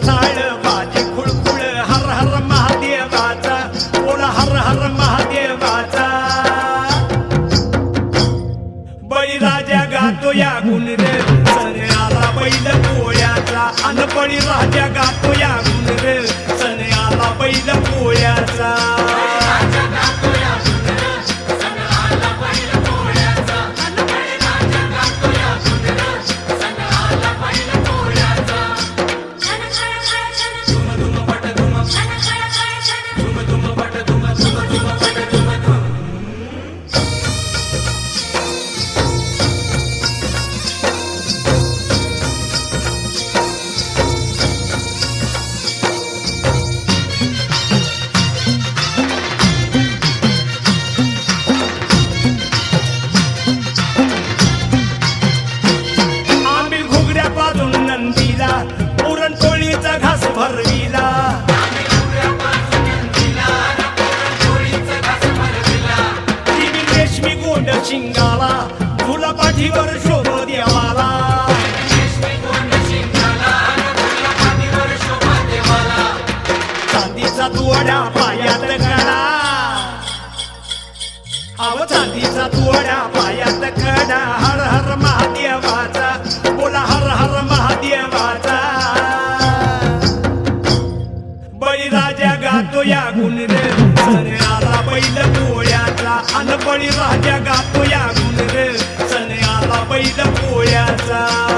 the time. शिंगाला तुला पाठीवर शोभ देवाला. चांदीचा तुवड्या पायात कडा अव चांदीचा तुवड्या पायात कडा हर हर महादेवाचा अन बळीराजा गातो या गुण रे. सने आला बैल पोळ्याचा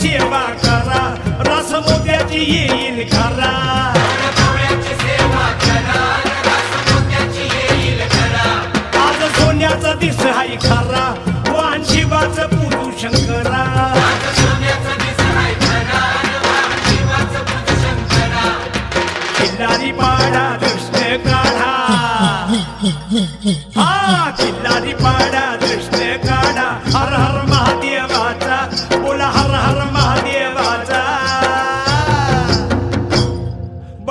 सेवा करा. रस मोत्याची येईल खरा. आज सोन्याचा दिस हाय खरा. वाहन शिवाचं पुरू शंकरा किल्लारी पाडा दृष्ट काढा. हा किल्लारी पाडा दृष्ट काढा. हर हर महादेवाचा. बोला हर हर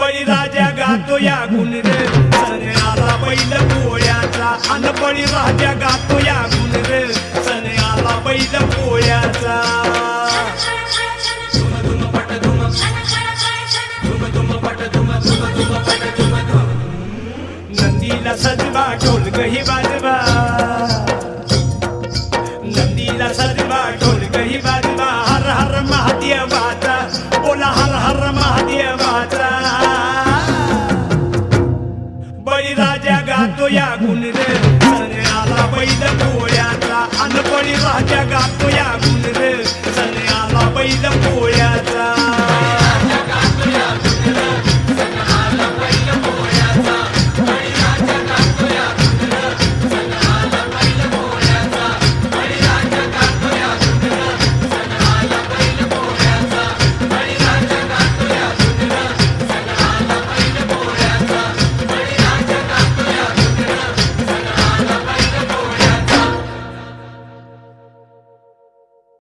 अनपळी राजा गातो या गुणरे सने आला बैल पोळ्याचा. अनपळी राजा गातो या गुणरे सने आला बैल पोळ्याचा. सजवा ढोल पट बाजवा पट धुम नंदीला सजवा ढोल